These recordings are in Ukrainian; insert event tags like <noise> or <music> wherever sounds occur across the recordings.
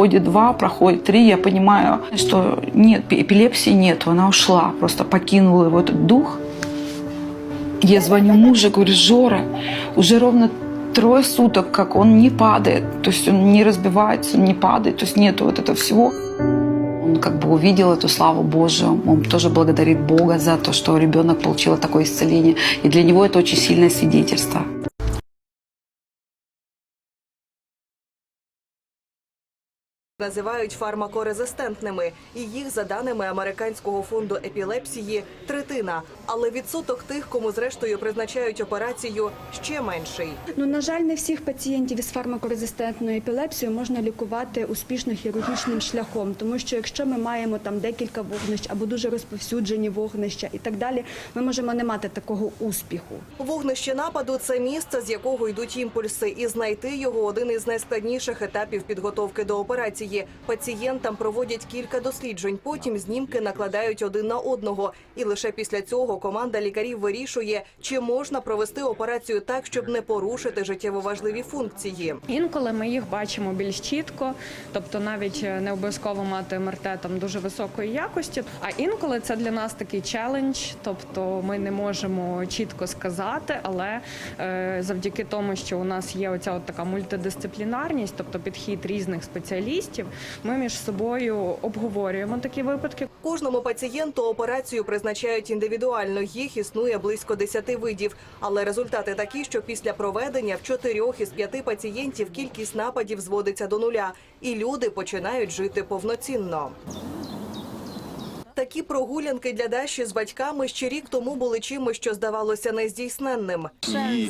Проходит два, проходит три, я понимаю, что нет, эпилепсии нет, она ушла, просто покинула его этот дух. Я звоню мужу, говорю, Жора, уже ровно трое суток, как он не падает, то есть он не разбивается, не падает, то есть нету вот этого всего. Он как бы увидел эту славу Божию, он тоже благодарит Бога за то, что ребенок получил такое исцеление. И для него это очень сильное свидетельство. Називають фармакорезистентними, і їх, за даними американського фонду епілепсії, третина. Але відсоток тих, кому зрештою призначають операцію, ще менший. Ну, на жаль, не всіх пацієнтів із фармакорезистентною епілепсією можна лікувати успішно хірургічним шляхом, тому що якщо ми маємо там декілька вогнищ або дуже розповсюджені вогнища і так далі, ми можемо не мати такого успіху. Вогнище нападу це місце, з якого йдуть імпульси, і знайти його один із найскладніших етапів підготовки до операції. Пацієнтам проводять кілька досліджень, потім знімки накладають один на одного. І лише після цього команда лікарів вирішує, чи можна провести операцію так, щоб не порушити життєво важливі функції. Інколи ми їх бачимо більш чітко, тобто навіть е, не обов'язково мати МРТ там дуже високої якості. А інколи це для нас такий челендж, тобто ми не можемо чітко сказати, але е, завдяки тому, що у нас є оця от така мультидисциплінарність, тобто підхід різних спеціалістів, ми між собою обговорюємо такі випадки. Кожному пацієнту операцію призначають індивідуально. Їх існує близько 10 видів. Але результати такі, що після проведення в чотирьох із п'яти пацієнтів кількість нападів зводиться до нуля, і люди починають жити повноцінно. Такі прогулянки для Даші з батьками ще рік тому були чимось, що здавалося нездійсненним.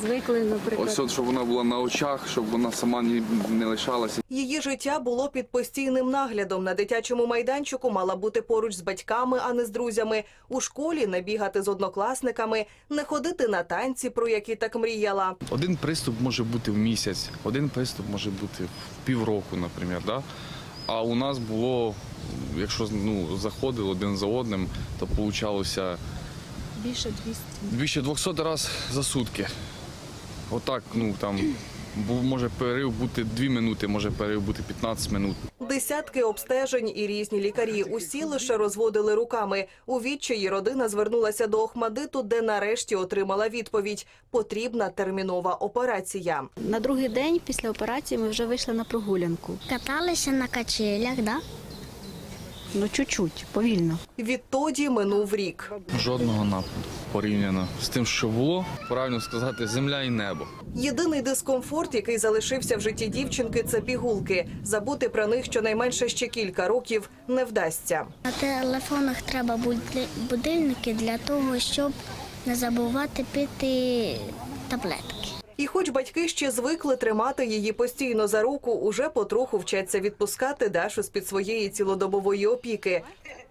Звикли, наприклад. ось от, щоб вона була на очах, щоб вона сама ні- не лишалася. Її життя було під постійним наглядом. На дитячому майданчику мала бути поруч з батьками, а не з друзями. У школі не бігати з однокласниками, не ходити на танці, про які так мріяла. Один приступ може бути в місяць, один приступ може бути в півроку, наприклад. Да? А у нас було, якщо ну, заходили один за одним, то получалося Більше 200. більше 200 разів за сутки. Отак, ну там може перерив бути 2 минути, може перерив бути 15 минут. Десятки обстежень і різні лікарі. Усі лише розводили руками. У відчаї родина звернулася до Охмадиту, де нарешті отримала відповідь: потрібна термінова операція. На другий день після операції ми вже вийшли на прогулянку. Каталися на качелях, да? Ну, чуть-чуть, повільно. Відтоді минув рік. Жодного нападу порівняно з тим, що було, правильно сказати, земля і небо. Єдиний дискомфорт, який залишився в житті дівчинки, це пігулки. Забути про них щонайменше ще кілька років не вдасться. На телефонах треба буди- будильники для того, щоб не забувати пити таблетки. І хоч батьки ще звикли тримати її постійно за руку, уже потроху вчаться відпускати Дашу з-під своєї цілодобової опіки.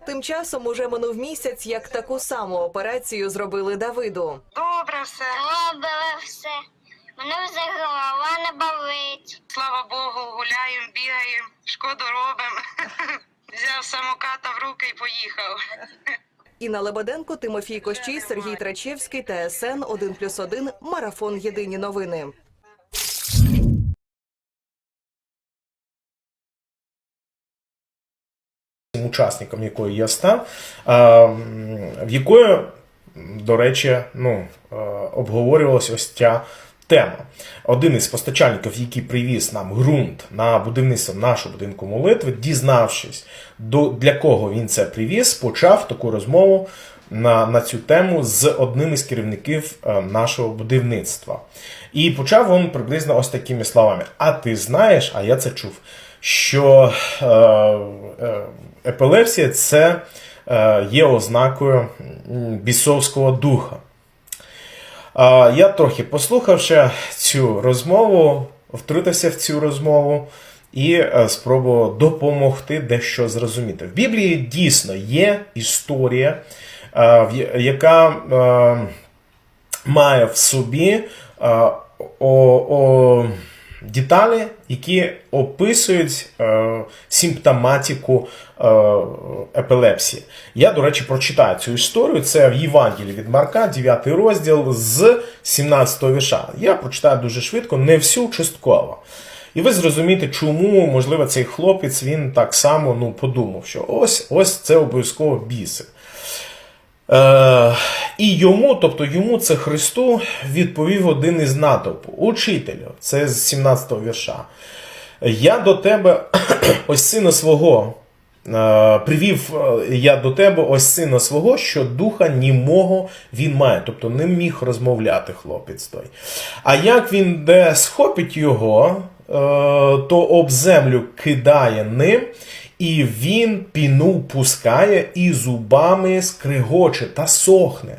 Тим часом уже минув місяць, як таку саму операцію зробили Давиду. Добре все. Добре все. Мене вже голова не болить. Слава Богу, гуляємо, бігаємо, шкоду робимо. <laughs> Взяв самоката в руки і поїхав. Інна Лебеденко, Тимофій Кощій, Сергій Трачевський, ТСН 1+,1, Марафон Єдині новини. учасником якої я став, в якої, до речі, ну, обговорювалася ось ця тема. Один із постачальників, який привіз нам ґрунт на будівництво нашого будинку молитви, дізнавшись, до, для кого він це привіз, почав таку розмову на, на цю тему з одним із керівників е, нашого будівництва. І почав він приблизно ось такими словами: А ти знаєш, а я це чув, що е, е, епілепсія це є ознакою бісовського духа. Я трохи послухавши цю розмову, втрутився в цю розмову і е, спробував допомогти дещо зрозуміти. В Біблії дійсно є історія, е, яка е, має в собі о, о, деталі, які описують е, симптоматику е, епілепсії. Я, до речі, прочитаю цю історію. Це в Євангелії від Марка, 9 розділ з 17 вірша. Я прочитаю дуже швидко, не всю частково. І ви зрозумієте, чому, можливо, цей хлопець він так само ну, подумав, що ось ось це обов'язково біси. Е, і йому, тобто йому це Христу, відповів один із натовпу, учителю, це з 17 го вірша. Я до тебе <clears throat> ось сина свого. е, Привів е, я до тебе ось сина свого, що духа німого він має, тобто не міг розмовляти хлопець той. А як він де схопить його, то об землю кидає ним, і він піну пускає і зубами скригоче та сохне.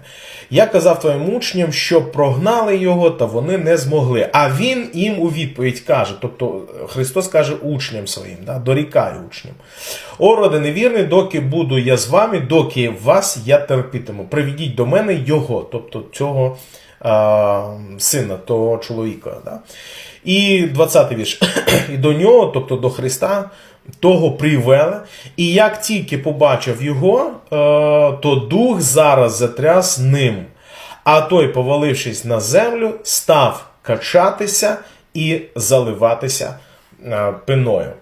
Я казав твоїм учням, що прогнали його, та вони не змогли. А він їм у відповідь каже: тобто Христос каже учням своїм, да, дорікає учням. О, роде невірний, доки буду я з вами, доки вас я терпітиму. Приведіть до мене його, тобто цього а, сина, того чоловіка. Да? І 20-й вірш. І до нього, тобто до Христа, того привели. І як тільки побачив його, е, то дух зараз затряс ним. А той, повалившись на землю, став качатися і заливатися е, пиною.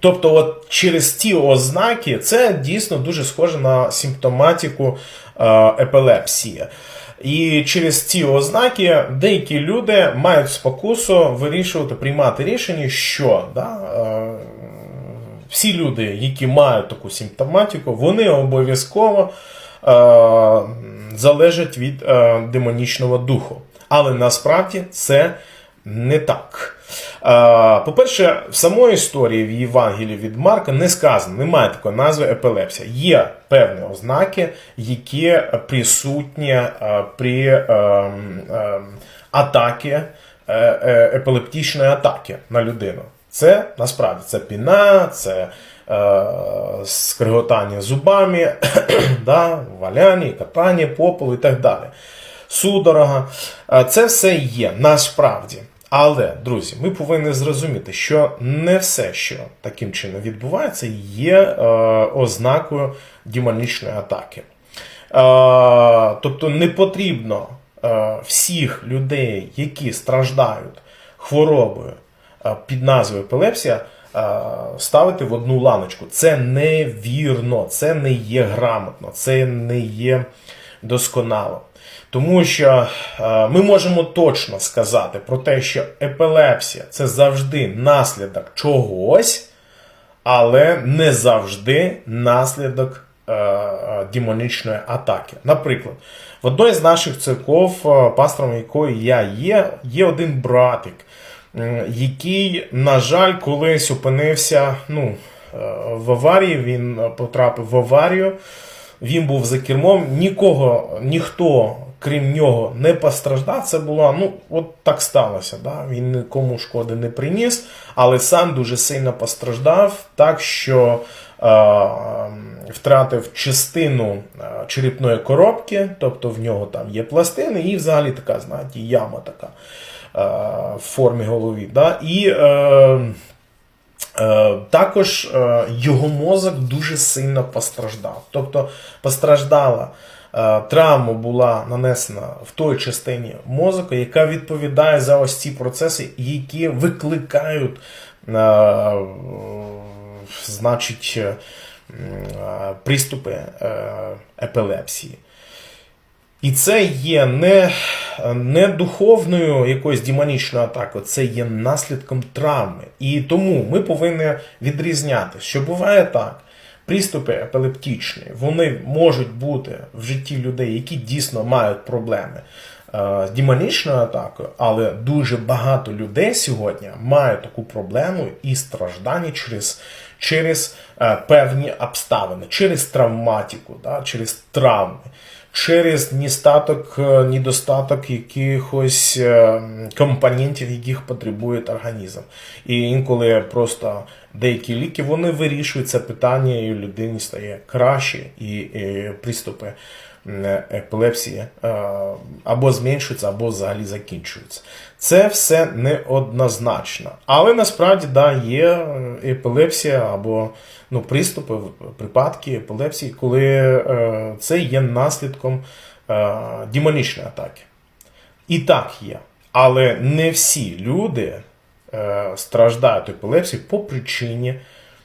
Тобто, от через ті ознаки це дійсно дуже схоже на симптоматику е, епілепсії. І через ці ознаки деякі люди мають спокусу вирішувати, приймати рішення, що да, е, всі люди, які мають таку симптоматику, вони обов'язково е, залежать від е, демонічного духу. Але насправді це не так. Е, По-перше, в самої історії в Євангелії від Марка не сказано, немає такої назви епілепсія. Є певні ознаки, які присутні е, при е, е, атаки, е, епілептичної атаки на людину. Це насправді це піна, це е, скриготання зубами, <clears throat> да, валяння, катання по полу і так далі. Судорога. Це все є насправді. Але, друзі, ми повинні зрозуміти, що не все, що таким чином відбувається, є е, ознакою демонічної атаки. Е, тобто не потрібно е, всіх людей, які страждають хворобою е, під назвою епілепсія, е, ставити в одну ланочку. Це невірно, це не є грамотно, це не є досконало. Тому що е, ми можемо точно сказати про те, що епілепсія це завжди наслідок чогось, але не завжди наслідок е, е, демонічної атаки. Наприклад, в одній з наших церков, пастором якої я є, є один братик, який, на жаль, колись опинився ну, в аварії, він потрапив в аварію. Він був за кермом, нікого, ніхто, крім нього, не постраждав. Це було, ну, от так сталося. Да? Він нікому шкоди не приніс, але сам дуже сильно постраждав, так що е, втратив частину е, черепної коробки, тобто в нього там є пластини, і взагалі така, знаєте, яма така е, в формі голові. Да? І Е, Також е, його мозок дуже сильно постраждав. Тобто постраждала е, травма була нанесена в той частині мозку, яка відповідає за ось ці процеси, які викликають, е, значить, е, приступи е, епілепсії. І це є не, не духовною якоюсь демонічною атакою, це є наслідком травми. І тому ми повинні відрізняти, що буває так. Приступи епілептичні, вони можуть бути в житті людей, які дійсно мають проблеми е, з демонічною атакою, але дуже багато людей сьогодні мають таку проблему і страждання через, через е, певні обставини, через травматику, да, через травми через нестаток, е, недостаток якихось е, компонентів, яких потребує організм. І інколи просто деякі ліки вони вирішують це питання, і людині стає краще, і, і приступи епілепсії е, або зменшуються, або взагалі закінчуються. Це все неоднозначно. Але насправді да, є епілепсія або ну, приступи, припадки епілепсії, коли е, це є наслідком е, демонічної атаки. І так є. Але не всі люди е, страждають епілепсією по причині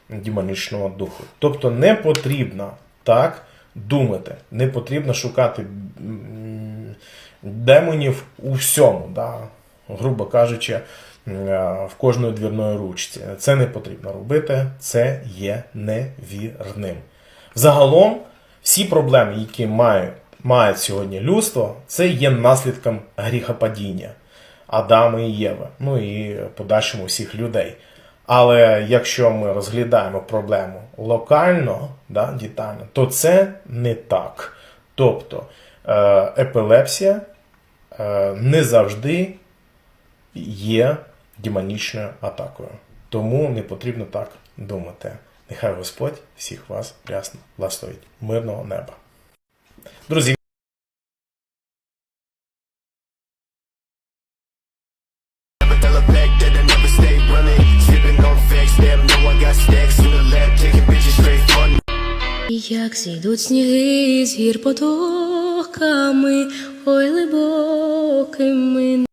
демонічного духу. Тобто не потрібно так думати, не потрібно шукати демонів у всьому, да? грубо кажучи, е, в кожної двірної ручці. Це не потрібно робити, це є невірним. Загалом, всі проблеми, які має, має сьогодні людство, це є наслідком гріхопадіння Адама і Єви, ну і подальшому всіх людей. Але якщо ми розглядаємо проблему локально, да, детально, то це не так. Тобто е, епілепсія е, не завжди є демонічною атакою. Тому не потрібно так думати. Нехай Господь всіх вас рясно благословить. Мирного неба. Друзі, Як зійдуть сніги з гір потоками, ой глибокими.